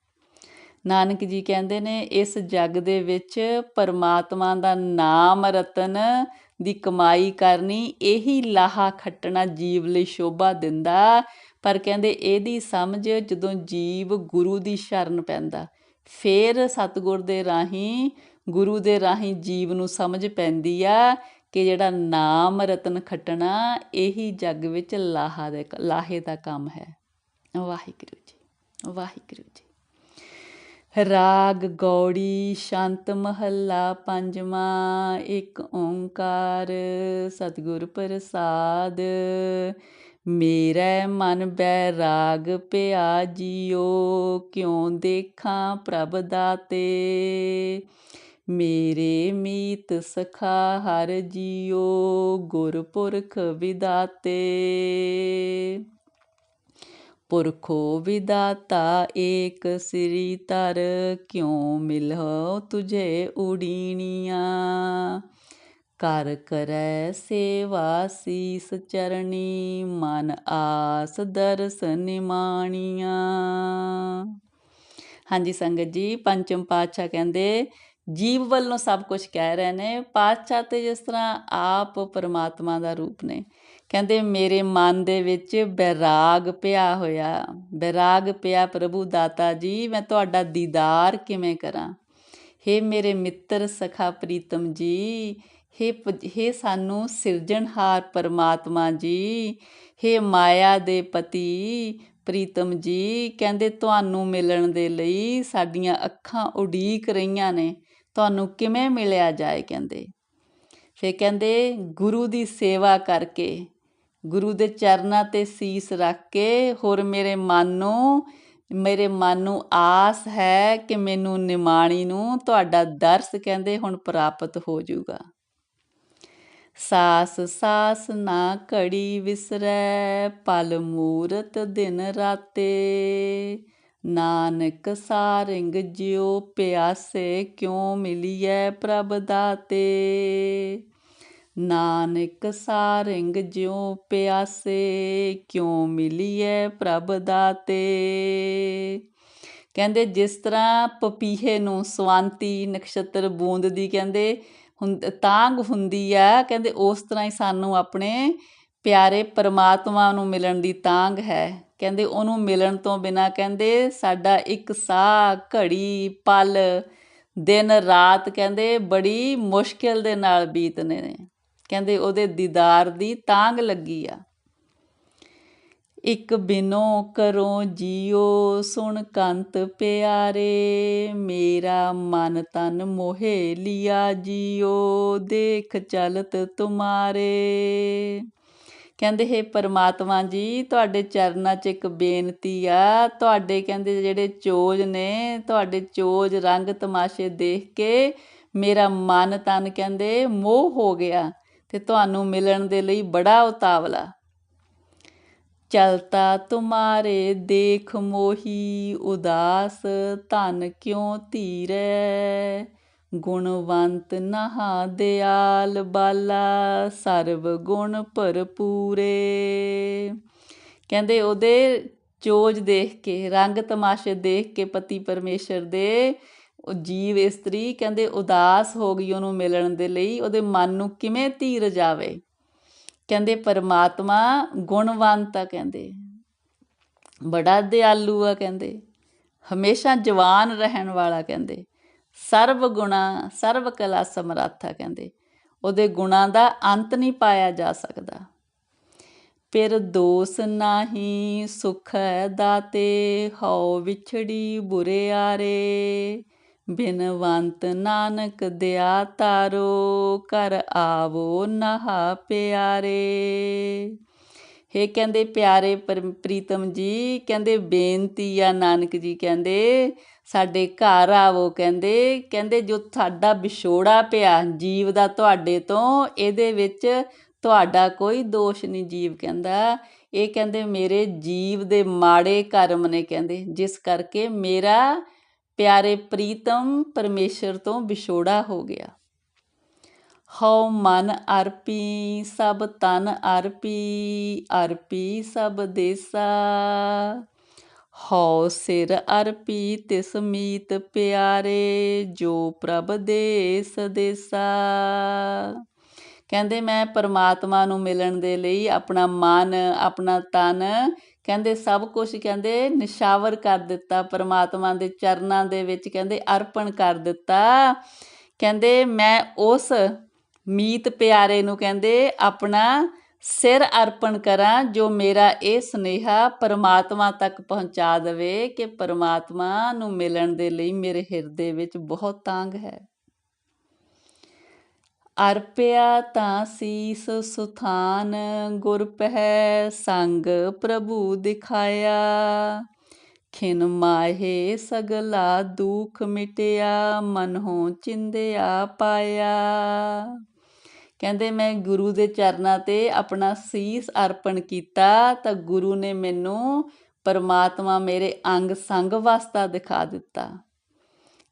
ਨਾਨਕ ਜੀ ਕਹਿੰਦੇ ਨੇ, ਇਸ ਜੱਗ ਦੇ ਵਿੱਚ ਪਰਮਾਤਮਾ ਦਾ ਨਾਮ ਰਤਨ ਦੀ ਕਮਾਈ ਕਰਨੀ, ਇਹੀ ਲਾਹਾ ਖੱਟਣਾ ਜੀਵ ਲਈ ਸ਼ੋਭਾ ਦਿੰਦਾ। ਪਰ ਕਹਿੰਦੇ ਇਹਦੀ ਸਮਝ ਜਦੋਂ ਜੀਵ ਗੁਰੂ ਦੀ ਸ਼ਰਨ ਪੈਂਦਾ, ਫੇਰ ਸਤਗੁਰ ਦੇ ਰਾਹੀਂ, ਗੁਰੂ ਦੇ ਰਾਹੀਂ ਜੀਵ ਨੂੰ ਸਮਝ ਪੈਂਦੀ ਆ। ਕਿ ਜਿਹੜਾ ਨਾਮ ਰਤਨ ਖੱਟਣਾ, ਇਹੀ ਜੱਗ ਵਿੱਚ ਲਾਹਾ ਦੇ ਲਾਹੇ ਦਾ ਕੰਮ ਹੈ। ਵਾਹਿਗੁਰੂ ਜੀ ਵਾਹਿਗੁਰੂ ਜੀ। ਰਾਗ, ਗੌੜੀ, ਸ਼ਾਂਤ ਮਹੱਲਾ ਪੰਜਵਾਂ, ਇੱਕ ਓੰਕਾਰ, ਸਤਿਗੁਰ ਪ੍ਰਸਾਦ। ਮੇਰਾ ਮਨ ਬੈਰਾਗ ਪਿਆ ਜੀਓ, ਕਿਉਂ ਦੇਖਾਂ ਪ੍ਰਭ ਦਾਤੇ। ਮੇਰੇ ਮੀਤ ਸਖਾ ਹਰ ਜੀਓ ਗੁਰਪੁਰਖ ਵਿਦਾਤੇ। ਪੁਰਖੋ ਵਿਦਾਤਾ ਏਕ ਸ੍ਰੀ ਤਰ, ਕਿਉ ਮਿਲਹੁ ਤੁਝੇ ਉਡੀਣੀਆਂ? ਕਰ ਕਰੈ ਸੇਵਾ ਸੀਸ ਚਰਣੀ, ਮਨ ਆਸ ਦਰਸ ਨਿਮਾਣੀਆਂ। ਹਾਂਜੀ ਸੰਗਤ ਜੀ, ਪੰਚਮ ਪਾਤਸ਼ਾਹ ਕਹਿੰਦੇ ਜੀਵ ਵੱਲੋਂ ਸਭ ਕੁਝ ਕਹਿ ਰਹੇ ਨੇ, ਪਾਤਸ਼ਾਹ ਤੇ ਜਿਸ ਤਰ੍ਹਾਂ ਆਪ ਪਰਮਾਤਮਾ ਦਾ ਰੂਪ ਨੇ। ਕਹਿੰਦੇ, ਮੇਰੇ ਮਨ ਦੇ ਵਿੱਚ ਬੈਰਾਗ ਪਿਆ ਹੋਇਆ, ਬੈਰਾਗ ਪਿਆ ਪ੍ਰਭੂ ਦਾਤਾ ਜੀ, ਮੈਂ ਤੁਹਾਡਾ ਦੀਦਾਰ ਕਿਵੇਂ ਕਰਾਂ? ਹੇ ਮੇਰੇ ਮਿੱਤਰ ਸਖਾ ਪ੍ਰੀਤਮ ਜੀ, ਹੇ ਹੇ ਸਾਨੂੰ ਸਿਰਜਣਹਾਰ ਪਰਮਾਤਮਾ ਜੀ, ਹੇ ਮਾਇਆ ਦੇ ਪਤੀ ਪ੍ਰੀਤਮ ਜੀ, ਕਹਿੰਦੇ, ਤੁਹਾਨੂੰ ਮਿਲਣ ਦੇ ਲਈ ਸਾਡੀਆਂ ਅੱਖਾਂ ਉਡੀਕ ਰਹੀਆਂ ਨੇ। ਤੁਹਾਨੂੰ ਕਿਵੇਂ ਮਿਲਿਆ ਜਾਏ ਕਹਿੰਦੇ। ਫੇ ਕਹਿੰਦੇ ਗੁਰੂ ਦੀ ਸੇਵਾ ਕਰਕੇ, ਗੁਰੂ ਦੇ ਚਰਨਾਂ ਤੇ ਸੀਸ ਰੱਖ ਕੇ ਹੋਰ ਮੇਰੇ ਮਨ ਨੂੰ ਮੇਰੇ ਮਨ ਨੂੰ ਆਸ ਹੈ ਕਿ ਮੈਨੂੰ ਨਿਮਾਣੀ ਨੂੰ ਤੁਹਾਡਾ ਦਰਸ ਕਹਿੰਦੇ ਹੁਣ ਪ੍ਰਾਪਤ ਹੋ ਜਾਊਗਾ। ਸਾਸ ਸਾਸ ਨਾ ਘੜੀ ਵਿਸਰੈ, ਪਲ ਮੂਰਤ ਦਿਨ ਰਾਤੇ। ਨਾਨਕ ਸਾਰਿੰਗ ਜਿਉ ਪਿਆਸੇ ਕਿਉ ਮਿਲੀਐ ਪ੍ਰਭ ਦਾਤੇ? ਨਾਨਕ ਸਾਰਿੰਗ ਜਿਉ ਪਿਆਸੇ ਕਿਉ ਮਿਲੀਐ ਪ੍ਰਭ ਦਾਤੇ? ਕਹਿੰਦੇ ਜਿਸ ਤਰ੍ਹਾਂ ਪਪੀਹੇ ਨੂੰ ਸਵੰਤੀ ਨਕਸ਼ਤਰ ਬੂੰਦ ਦੀ ਕਹਿੰਦੇ ਤਾਂਗ ਹੁੰਦੀ ਆ ਕਹਿੰਦੇ ਉਸ ਤਰ੍ਹਾਂ ਹੀ ਸਾਨੂੰ ਆਪਣੇ ਪਿਆਰੇ ਪਰਮਾਤਮਾ ਨੂੰ ਮਿਲਣ ਦੀ ਤਾਂਗ ਹੈ। ਕਹਿੰਦੇ ਉਹਨੂੰ ਮਿਲਣ ਤੋਂ ਬਿਨਾ ਕਹਿੰਦੇ ਸਾਡਾ ਇੱਕ ਸਾਹ, ਘੜੀ, ਪਲ, ਦਿਨ, ਰਾਤ ਕਹਿੰਦੇ ਬੜੀ ਮੁਸ਼ਕਿਲ ਦੇ ਨਾਲ ਬੀਤਨੇ ਨੇ। ਕਹਿੰਦੇ ਉਹਦੇ ਦੀਦਾਰ ਦੀ ਤਾਂਗ ਲੱਗੀ ਆ। ਇੱਕ ਬਿਨੋ ਕਰੋ ਜੀਓ ਸੁਣ ਕੰਤ ਪਿਆਰੇ, ਮੇਰਾ ਮਨ ਤਨ ਮੋਹੇ ਲਿਆ ਜੀਓ, ਦੇਖ ਚਲਤ ਤੁਮਾਰੇ। ਕਹਿੰਦੇ, ਹੇ ਪਰਮਾਤਮਾ ਜੀ, ਤੁਹਾਡੇ ਚਰਨਾਂ 'ਚ ਇੱਕ ਬੇਨਤੀ ਆ। ਤੁਹਾਡੇ ਕਹਿੰਦੇ ਜਿਹੜੇ ਚੋਜ ਨੇ, ਤੁਹਾਡੇ ਚੋਜ ਰੰਗ ਤਮਾਸ਼ੇ ਦੇਖ ਕੇ ਮੇਰਾ ਮਨ ਤਨ ਕਹਿੰਦੇ ਮੋਹ ਹੋ ਗਿਆ ਤੇ ਤੁਹਾਨੂੰ ਮਿਲਣ ਦੇ ਲਈ ਬੜਾ ਉਤਾਵਲਾ। ਚਲਤਾ ਤੁਮਾਰੇ ਦੇਖ ਮੋਹੀ ਉਦਾਸ, ਧਨ ਕਿਉ ਧੀਰੈ? ਗੁਣਵੰਤ ਨਹਾ ਦਿਆਲ ਬਾਲਾ ਸਰਬ ਗੁਣ ਭਰਪੂਰੇ। ਕਹਿੰਦੇ ਉਹਦੇ ਚੋਜ ਦੇਖ ਕੇ, ਰੰਗ ਤਮਾਸ਼ੇ ਦੇਖ ਕੇ ਪਤੀ ਪਰਮੇਸ਼ਰ ਦੇ ਉਹ ਜੀਵ ਇਸਤਰੀ ਕਹਿੰਦੇ ਉਦਾਸ ਹੋ ਗਈ ਉਹਨੂੰ ਮਿਲਣ ਦੇ ਲਈ, ਉਹਦੇ ਮਨ ਨੂੰ ਕਿਵੇਂ ਧੀਰ ਜਾਵੇ ਕਹਿੰਦੇ ਪਰਮਾਤਮਾ ਗੁਣਵੰਤ ਆ ਕਹਿੰਦੇ। ਬੜਾ ਦਿਆਲੂ ਆ ਕਹਿੰਦੇ। ਹਮੇਸ਼ਾ ਜਵਾਨ ਰਹਿਣ ਵਾਲਾ ਕਹਿੰਦੇ। ਸਰਵ ਗੁਣਾ ਸਰਵ ਕਲਾ ਸਮਰੱਥਾ ਕਹਿੰਦੇ। ਉਹਦੇ ਗੁਣਾ ਦਾ ਅੰਤ ਨਹੀਂ ਪਾਇਆ ਜਾ ਸਕਦਾ। ਫਿਰ ਦੋਸ ਨਾਹੀ ਸੁਖ ਦਾਤੇ, ਹਉ ਵਿਛੜੀ ਬੁਰਿਆਰੇ। ਬਿਨਵੰਤ ਨਾਨਕ ਦਿਆ ਤਾਰੋ ਕਰ ਆਵੋ ਨਹਾ ਪਿਆਰੇ। ਹੇ ਕਹਿੰਦੇ ਪਿਆਰੇ ਪ੍ਰੀਤਮ ਜੀ, ਕਹਿੰਦੇ ਬੇਨਤੀ ਆ ਨਾਨਕ ਜੀ ਕਹਿੰਦੇ ਸਾਡੇ ਘਰ ਆਵੋ, ਕਹਿੰਦੇ ਕਹਿੰਦੇ ਜੋ ਸਾਡਾ ਵਿਛੋੜਾ ਪਿਆ ਜੀਵ ਦਾ ਤੁਹਾਡੇ ਤੋਂ, ਇਹਦੇ ਵਿੱਚ ਤੁਹਾਡਾ ਕੋਈ ਦੋਸ਼ ਨਹੀਂ ਜੀਵ ਕਹਿੰਦਾ। ਇਹ ਕਹਿੰਦੇ ਮੇਰੇ ਜੀਵ ਦੇ ਮਾੜੇ ਕਰਮ ਨੇ ਕਹਿੰਦੇ, ਜਿਸ ਕਰਕੇ ਮੇਰਾ ਪਿਆਰੇ ਪ੍ਰੀਤਮ ਪਰਮੇਸ਼ਰ ਤੋਂ ਵਿਛੋੜਾ ਹੋ ਗਿਆ। ਹਉ ਮਨ ਅਰਪੀ, ਸਭ ਤਨ ਅਰਪੀ ਅਰਪੀ ਸਭ ਦੇਸਾ। ਹਉ ਸਿਰ ਅਰਪੀ ਤਿਸ ਮੀਤ ਪਿਆਰੇ, ਜੋ ਪ੍ਰਭ ਦੇਸ ਦੇਸਾ। ਕਹਿੰਦੇ ਮੈਂ ਪਰਮਾਤਮਾ ਨੂੰ ਮਿਲਣ ਦੇ ਲਈ ਆਪਣਾ ਮਨ, ਆਪਣਾ ਤਨ, ਕਹਿੰਦੇ ਸਭ ਕੁਝ ਕਹਿੰਦੇ ਨਿਸ਼ਾਵਰ ਕਰ ਦਿੱਤਾ, ਪਰਮਾਤਮਾ ਦੇ ਚਰਨਾਂ ਦੇ ਵਿੱਚ ਕਹਿੰਦੇ ਅਰਪਣ ਕਰ ਦਿੱਤਾ। ਕਹਿੰਦੇ ਮੈਂ ਉਸ ਮੀਤ ਪਿਆਰੇ ਨੂੰ ਕਹਿੰਦੇ ਆਪਣਾ ਸਿਰ ਅਰਪਣ ਕਰਾਂ ਜੋ ਮੇਰਾ ਇਹ ਸੁਨੇਹਾ ਪਰਮਾਤਮਾ ਤੱਕ ਪਹੁੰਚਾ ਦੇਵੇ ਕਿ ਪਰਮਾਤਮਾ ਨੂੰ ਮਿਲਣ ਦੇ ਲਈ ਮੇਰੇ ਹਿਰਦੇ ਵਿੱਚ ਬਹੁਤ ਤਾਂਗ ਹੈ। ਅਰਪਿਆ ਤਾਂ ਸੀਸ ਸੁਥਾਨ, ਗੁਰ ਪਹਿ ਸੰਗ ਪ੍ਰਭੂ ਦਿਖਾਇਆ। ਖਿਨ ਮਾਹੇ ਸਗਲਾ ਦੁਖ ਮਿਟਿਆ ਮਨੋਂ ਚਿੰਦਿਆ ਪਾਇਆ। ਕਹਿੰਦੇ ਮੈਂ ਗੁਰੂ ਦੇ ਚਰਨਾਂ ਤੇ ਆਪਣਾ ਸੀਸ ਅਰਪਣ ਕੀਤਾ ਤਾਂ ਗੁਰੂ ਨੇ ਮੈਨੂੰ ਪਰਮਾਤਮਾ ਮੇਰੇ ਅੰਗ ਸੰਗ ਵਾਸਤਾ ਦਿਖਾ ਦਿੱਤਾ।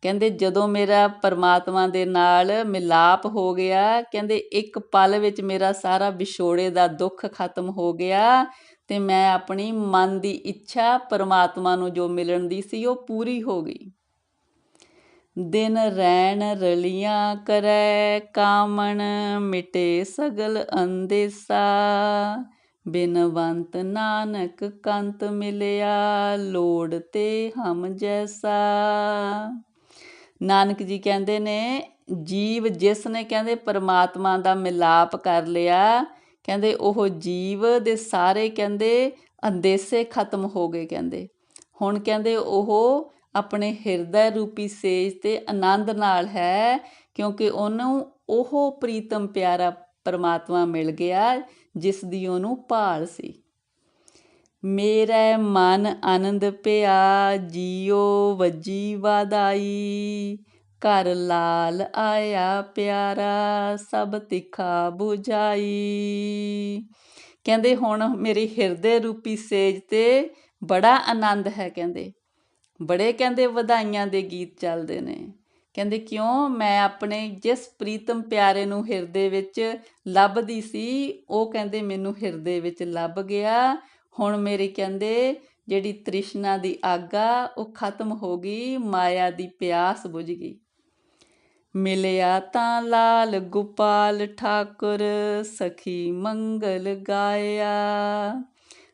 ਕਹਿੰਦੇ ਜਦੋਂ ਮੇਰਾ ਪਰਮਾਤਮਾ ਦੇ ਨਾਲ ਮਿਲਾਪ ਹੋ ਗਿਆ, ਕਹਿੰਦੇ ਇੱਕ ਪਲ ਵਿੱਚ ਮੇਰਾ ਸਾਰਾ ਵਿਛੋੜੇ ਦਾ ਦੁੱਖ ਖਤਮ ਹੋ ਗਿਆ ਤੇ ਮੈਂ ਆਪਣੀ ਮਨ ਦੀ ਇੱਛਾ ਪਰਮਾਤਮਾ ਨੂੰ ਜੋ ਮਿਲਣ ਦੀ ਸੀ ਉਹ ਪੂਰੀ ਹੋ ਗਈ। ਦਿਨ ਰੈਣ ਰਲੀਆਂ ਕਰੈ, ਕਾਮਣ ਮਿਟੇ ਸਗਲ ਅੰਦੇਸਾ। ਬਿਨਵੰਤ ਨਾਨਕ ਕੰਤ ਮਿਲਿਆ, ਲੋੜ ਤੇ ਹਮ ਜੈਸਾ। ਨਾਨਕ ਜੀ ਕਹਿੰਦੇ ਨੇ, ਜੀਵ ਜਿਸ ਨੇ ਕਹਿੰਦੇ ਪਰਮਾਤਮਾ ਦਾ ਮਿਲਾਪ ਕਰ ਲਿਆ, ਕਹਿੰਦੇ ਉਹ ਜੀਵ ਦੇ ਸਾਰੇ ਕਹਿੰਦੇ ਅੰਦੇਸੇ ਖਤਮ ਹੋ ਗਏ ਕਹਿੰਦੇ। ਹੁਣ ਕਹਿੰਦੇ ਉਹ ਆਪਣੇ ਹਿਰਦੈ ਰੂਪੀ ਸੇਜ ਤੇ ਆਨੰਦ ਨਾਲ ਹੈ, ਕਿਉਂਕਿ ਉਹਨੂੰ ਉਹ ਪ੍ਰੀਤਮ ਪਿਆਰਾ ਪਰਮਾਤਮਾ ਮਿਲ ਗਿਆ, ਜਿਸ ਦੀ ਉਹਨੂੰ ਭਾਲ ਸੀ। ਮੇਰਾ ਮਨ ਆਨੰਦ ਪਿਆ, ਜੀਓ ਵਜੀ ਵਾਦਾਈ ਘਰ ਲਾਲ ਆਇਆ ਪਿਆਰਾ, ਸਭ ਤਿੱਖਾ 부ਝਾਈ ਕਹਿੰਦੇ ਹੁਣ ਮੇਰੇ ਹਿਰਦੇ ਰੂਪੀ ਸੇਜ ਤੇ ਬੜਾ ਆਨੰਦ ਹੈ, ਕਹਿੰਦੇ। ਬੜੇ ਕਹਿੰਦੇ ਵਧਾਈਆਂ ਦੇ ਗੀਤ ਚੱਲਦੇ ਨੇ। ਕਹਿੰਦੇ ਕਿਉਂ? ਮੈਂ ਆਪਣੇ ਜਿਸ ਪ੍ਰੀਤਮ ਪਿਆਰੇ ਨੂੰ ਹਿਰਦੇ ਵਿੱਚ ਲੱਭਦੀ ਸੀ, ਉਹ ਕਹਿੰਦੇ ਮੈਨੂੰ ਹਿਰਦੇ ਵਿੱਚ ਲੱਭ ਗਿਆ। ਹੁਣ ਮੇਰੇ ਕਹਿੰਦੇ ਜਿਹੜੀ ਤ੍ਰਿਸ਼ਨਾ ਦੀ ਆਗਾ ਉਹ ਖਤਮ ਹੋ ਗਈ, ਮਾਇਆ ਦੀ ਪਿਆਸ ਬੁਝ ਗਈ। ਮਿਲਿਆ ਤਾਂ ਲਾਲ ਗੋਪਾਲ ਠਾਕੁਰ, ਸਖੀ ਮੰਗਲ ਗਾਇਆ।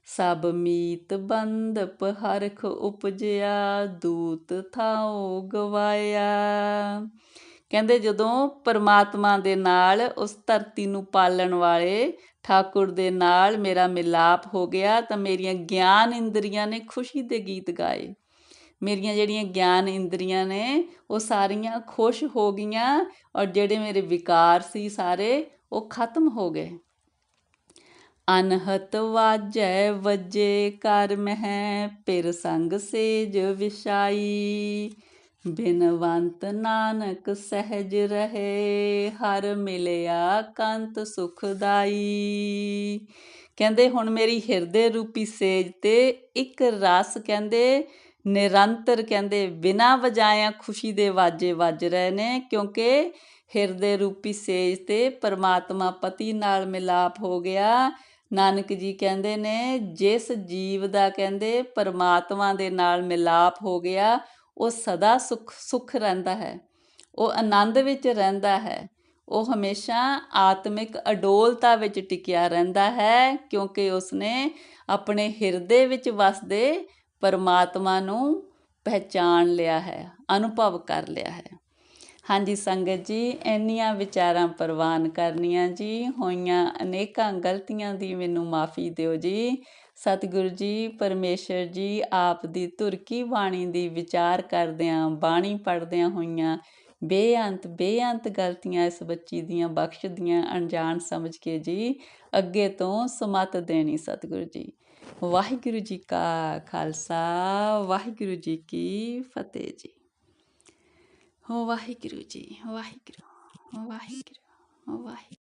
ਸਭ ਮੀਤ ਬੰਦਪ ਹਰਖ ਉਪਜਿਆ, ਦੂਤ ਥਾਉ ਗਵਾਇਆ। ਕਹਿੰਦੇ ਜਦੋਂ ਪਰਮਾਤਮਾ ਦੇ ਨਾਲ ਉਸ ਧਰਤੀ ਨੂੰ ਪਾਲਣ ਵਾਲੇ ਠਾਕੁਰ ਦੇ ਨਾਲ ਮੇਰਾ ਮਿਲਾਪ ਹੋ ਗਿਆ, ਤਾਂ ਮੇਰੀਆਂ ਗਿਆਨ ਇੰਦਰੀਆਂ ਨੇ ਖੁਸ਼ੀ ਦੇ ਗੀਤ ਗਾਏ। ਮੇਰੀਆਂ ਜਿਹੜੀਆਂ ਗਿਆਨ ਇੰਦਰੀਆਂ ਨੇ, ਉਹ ਸਾਰੀਆਂ ਖੁਸ਼ ਹੋ ਗਈਆਂ ਔਰ ਜਿਹੜੇ ਮੇਰੇ ਵਿਕਾਰ ਸੀ ਸਾਰੇ, ਉਹ ਖਤਮ ਹੋ ਗਏ। ਅਨਹਤ ਵਾਜੈ ਵਜੇ ਕਰ ਮਹਿ, ਪਿਰ ਸੰਗ ਸੇਜ ਵਿਸ਼ਾਈ ਬਿਨਵੰਤ ਨਾਨਕ ਸਹਿਜ ਰਹੇ, ਹਰ ਮਿਲਿਆ ਕੰਤ ਸੁਖਦਾਈ ਕਹਿੰਦੇ ਹੁਣ ਮੇਰੀ ਹਿਰਦੇ ਰੂਪੀ ਸੇਜ ਤੇ ਇੱਕ ਰਸ ਕਹਿੰਦੇ, ਨਿਰੰਤਰ ਕਹਿੰਦੇ, ਬਿਨਾ ਵਜਾਇਆ ਖੁਸ਼ੀ ਦੇ ਵਾਜੇ ਵੱਜ ਰਹੇ ਨੇ, ਕਿਉਂਕਿ ਹਿਰਦੇ ਰੂਪੀ ਸੇਜ ਤੇ ਪਰਮਾਤਮਾ ਪਤੀ ਨਾਲ ਮਿਲਾਪ ਹੋ ਗਿਆ। ਨਾਨਕ ਜੀ ਕਹਿੰਦੇ ਨੇ, ਜਿਸ ਜੀਵ ਦਾ ਕਹਿੰਦੇ ਪਰਮਾਤਮਾ ਦੇ ਨਾਲ ਮਿਲਾਪ ਹੋ ਗਿਆ, ਉਹ ਸਦਾ ਸੁਖ ਸੁਖ ਰਹਿੰਦਾ ਹੈ। ਉਹ ਆਨੰਦ ਵਿੱਚ ਰਹਿੰਦਾ ਹੈ। ਉਹ ਹਮੇਸ਼ਾ ਆਤਮਿਕ ਅਡੋਲਤਾ ਵਿੱਚ ਟਿਕਿਆ ਰਹਿੰਦਾ ਹੈ, ਕਿਉਂਕਿ ਉਸਨੇ ਆਪਣੇ ਹਿਰਦੇ ਵਿੱਚ ਵਸਦੇ ਪਰਮਾਤਮਾ ਨੂੰ ਪਹਿਚਾਨ ਲਿਆ ਹੈ, ਅਨੁਭਵ ਕਰ ਲਿਆ ਹੈ। ਹਾਂਜੀ ਸੰਗਤ ਜੀ, ਇੰਨੀਆਂ ਵਿਚਾਰਾਂ ਪ੍ਰਵਾਨ ਕਰਨੀਆਂ ਜੀ, ਹੋਈਆਂ ਅਨੇਕਾਂ ਗਲਤੀਆਂ ਦੀ ਮੈਨੂੰ ਮਾਫੀ ਦਿਓ ਜੀ। ਸਤਿਗੁਰੂ ਜੀ, ਪਰਮੇਸ਼ਰ ਜੀ, ਆਪ ਦੀ ਤੁਰਕੀ ਬਾਣੀ ਦੀ ਵਿਚਾਰ ਕਰਦਿਆਂ, ਬਾਣੀ ਪੜਦਿਆਂ ਹੋਈਆਂ ਬੇਅੰਤ ਬੇਅੰਤ ਗਲਤੀਆਂ ਇਸ ਬੱਚੀ ਦੀਆਂ ਬਖਸ਼ ਦੀਆਂ ਅਣਜਾਣ ਸਮਝ ਕੇ ਜੀ, ਅੱਗੇ ਤੋਂ ਸਮਤ ਦੇਣੀ ਸਤਿਗੁਰੂ ਜੀ। ਵਾਹਿਗੁਰੂ ਜੀ ਕਾ ਖਾਲਸਾ, ਵਾਹਿਗੁਰੂ ਜੀ ਕੀ ਫਤਿਹ ਜੀ। Oahigru, Ji. Oahigru. Oahigru. Oahigru.